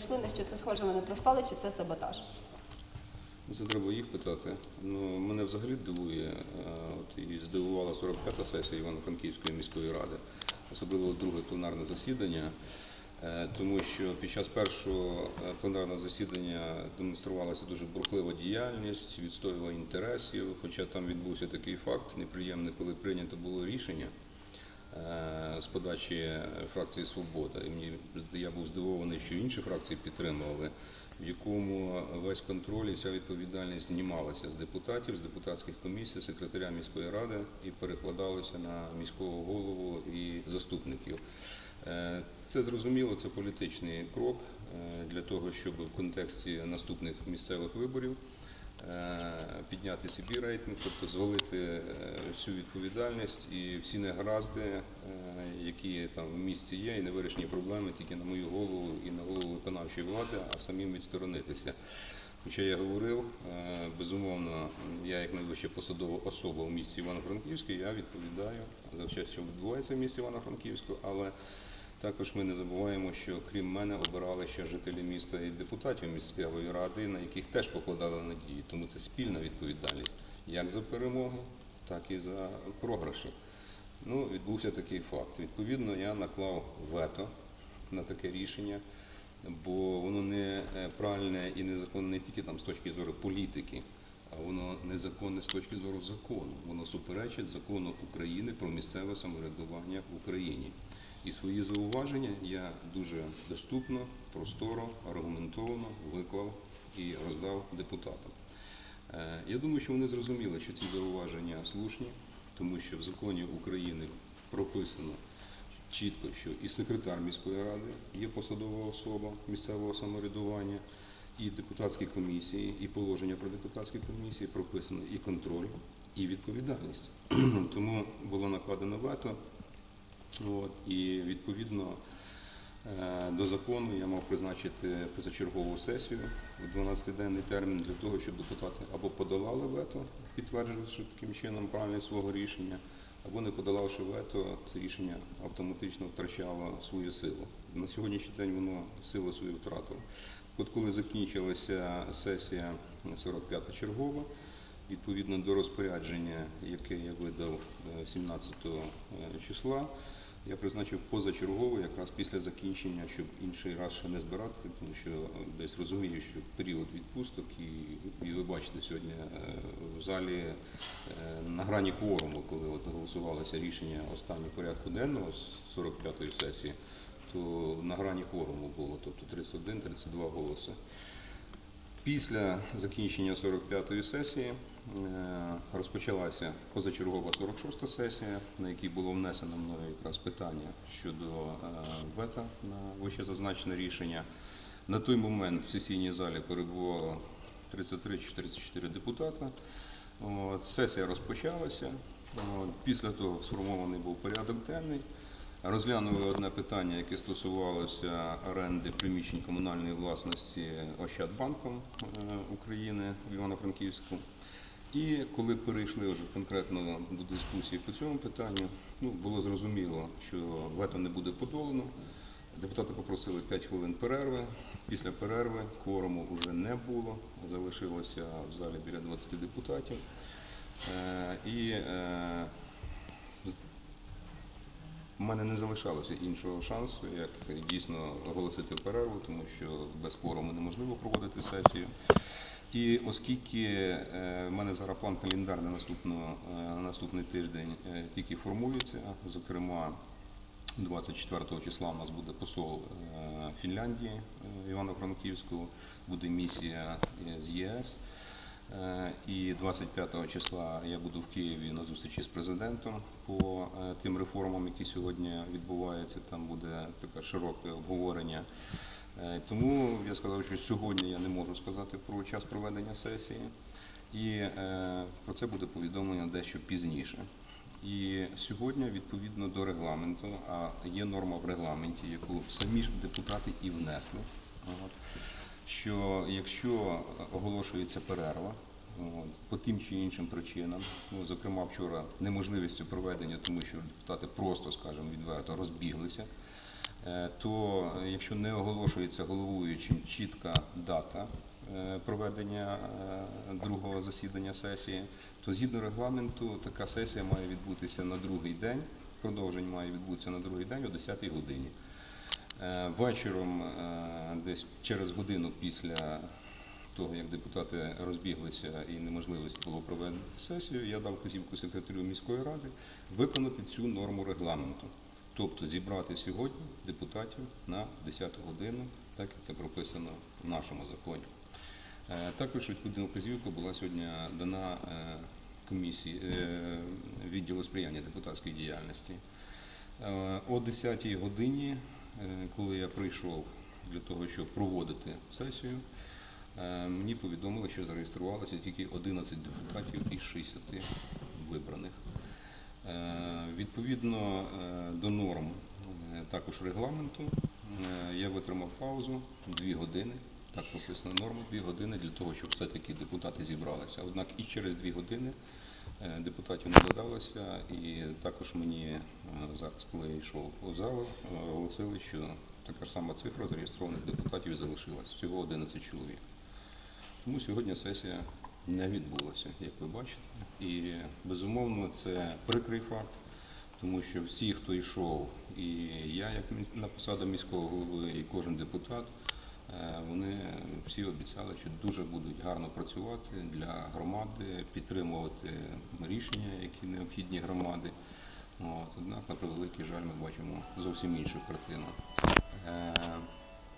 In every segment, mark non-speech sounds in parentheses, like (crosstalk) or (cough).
прийшли, на що це схоже, вони проспали, чи це саботаж? Ну, Це треба їх питати. Ну, мене взагалі дивує, е, от і здивувала 45-та сесія Івано-Франківської міської ради, особливо друге пленарне засідання, е, тому що під час першого е, пленарного засідання демонструвалася дуже бурхлива діяльність, відстоювала інтересів, хоча там відбувся такий факт неприємний, коли прийнято було рішення з подачі фракції Свобода. І мені я був здивований, що інші фракції підтримували, в якому весь контроль і вся відповідальність знімалася з депутатів, з депутатських комісій, секретаря міської ради і перекладалося на міського голову і заступників. Е, Це зрозуміло, це політичний крок е, для того, щоб в контексті наступних місцевих виборів е, підняти собі рейтинг, тобто звалити е, всю відповідальність і всі негаразди, е, які там в місті є, і невирішені проблеми тільки на мою голову і на голову виконавчої влади, а самим відсторонитися. Хоча я говорив, е, безумовно, я як найвища посадова особа в місті Івано-Франківську, я відповідаю за все, що відбувається в місті Івано-Франківську, але також ми не забуваємо, що крім мене обирали ще жителі міста і депутатів місцевої ради, на яких теж покладали надії. Тому це спільна відповідальність як за перемоги, так і за програші. Ну, відбувся такий факт. Відповідно, я наклав вето на таке рішення, бо воно не е, правильне і незаконне не тільки там з точки зору політики, а воно незаконне з точки зору закону. Воно суперечить закону України про місцеве самоврядування в Україні. І свої зауваження я дуже доступно, просторо, аргументовано виклав і роздав депутатам. Е, Я думаю, що вони зрозуміли, що ці зауваження слушні, тому що в законі України прописано чітко, що і секретар міської ради є посадова особа місцевого самоврядування, і депутатські комісії, і положення про депутатські комісії прописано і контроль, і відповідальність. (clears throat) Тому було накладено вето. От, і відповідно е, до закону я мав призначити позачергову сесію в 12-денний термін для того, щоб депутати або подолали вето, підтверджувавши таким чином правильність свого рішення, або не подолавши вето, це рішення автоматично втрачало свою силу. На сьогоднішній день воно силу свою втратило. От коли закінчилася сесія 45-та чергова, відповідно до розпорядження, яке я видав е, 17 числа, я призначив позачергово якраз після закінчення, щоб інший раз ще не збирати, тому що е, десь розумію, що період відпусток, і, і ви бачите сьогодні е, в залі е, на грані кворуму, коли от голосувалося рішення останнього порядку денного з 45-ї сесії, то на грані кворуму було, тобто 31-32 голоси. Після закінчення 45-ї сесії е, розпочалася позачергова 46-та сесія, на якій було внесено мною якраз питання щодо е, вета на вище зазначене рішення. На той момент в сесійній залі перебувало 33-44 депутата. Сесія розпочалася. Після того сформований був порядок денний. Розглянули одне питання, яке стосувалося оренди приміщень комунальної власності Ощадбанком е, України в Івано-Франківську. І коли перейшли вже конкретно до дискусії по цьому питанню, ну, було зрозуміло, що вето не буде подолано. Депутати попросили 5 хвилин перерви. Після перерви кворуму вже не було, залишилося в залі біля 20 депутатів. Е, І е, у мене не залишалося іншого шансу, як дійсно оголосити перерву, тому що без кворуму неможливо проводити сесію. І оскільки е, в мене зараз план календар на, е, на наступний тиждень е, тільки формується, зокрема 24 числа у нас буде посол Фінляндії Івано-Франківську, буде місія з ЄС. Е, І 25 числа я буду в Києві на зустрічі з президентом по е, тим реформам, які сьогодні відбуваються. Там буде таке широке обговорення. Е, Тому я сказав, що сьогодні я не можу сказати про час проведення сесії, і про це буде повідомлено дещо пізніше. І сьогодні, відповідно до регламенту, а є норма в регламенті, яку самі ж депутати і внесли. Що якщо оголошується перерва по тим чи іншим причинам, ну, зокрема вчора неможливістю проведення, тому що депутати просто, скажімо, відверто розбіглися, е, то якщо не оголошується головуючим чітка дата е, проведення е, другого засідання сесії, то згідно регламенту така сесія має відбутися на другий день. Продовження має відбутися на другий день о 10 годині. Вечором, десь через годину після того, як депутати розбіглися і неможливість було провести сесію, я дав вказівку секретарю міської ради виконати цю норму регламенту. Тобто зібрати сьогодні депутатів на 10 годину, так як це прописано в нашому законі. Е, Також відповідна вказівка була сьогодні дана е, комісії е, відділу сприяння депутатської діяльності. О 10 годині, коли я прийшов для того, щоб проводити сесію, е, мені повідомили, що зареєструвалося тільки 11 депутатів із 60 вибраних. Е, Відповідно е, до норм також регламенту, я витримав паузу 2 години. Так прописано норма 2 години для того, щоб все-таки депутати зібралися. Однак і через 2 години депутатів не додалося, і також мені зараз, коли я йшов у зал, оголосили, що така ж сама цифра зареєстрованих депутатів залишилась всього 11 чоловік. Тому сьогодні сесія не відбулася, як ви бачите. І безумовно це прикрий факт, тому що всі, хто йшов, і я, як на посаду міського голови, і кожен депутат, е, вони всі обіцяли, що дуже будуть гарно працювати для громади, підтримувати рішення, які необхідні громади. От, однак, на превеликий жаль, ми бачимо зовсім іншу картину. Е,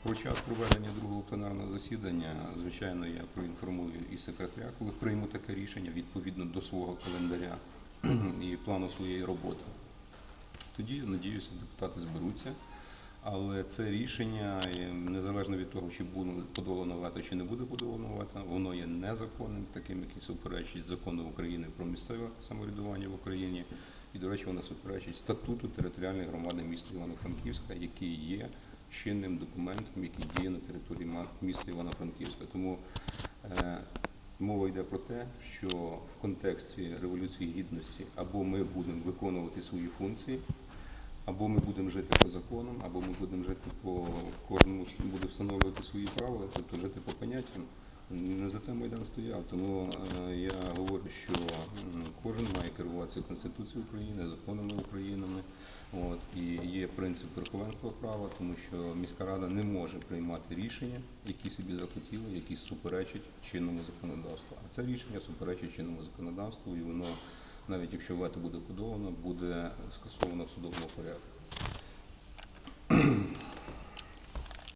Про час проведення другого пленарного засідання, звичайно, я проінформую і секретаря, коли прийму таке рішення відповідно до свого календаря (clears throat) і плану своєї роботи. Тоді, надіюся, депутати зберуться. Але це рішення, е, незалежно від того, чи буде подолано вето, чи не буде подолано вето, воно є незаконним, таким, який суперечить закону України про місцеве самоврядування в Україні. І, до речі, воно суперечить статуту територіальної громади міста Івано-Франківська, який є чинним документом, який діє на території міста Івано-Франківська. Тому е, мова йде про те, що в контексті Революції Гідності або ми будемо виконувати свої функції, або ми будемо жити по законам, або ми будемо жити по кожному буде встановлювати свої правила, тобто жити по поняттям. Не за це Майдан стояв, тому е, я говорю, що кожен має керуватися Конституцією України, законами України. От, і є принцип верховенства права, тому що міська рада не може приймати рішення, які собі захотіли, які суперечать чинному законодавству. А це рішення суперечить чинному законодавству, і воно, навіть якщо вето буде подолано, буде скасовано в судовому порядку.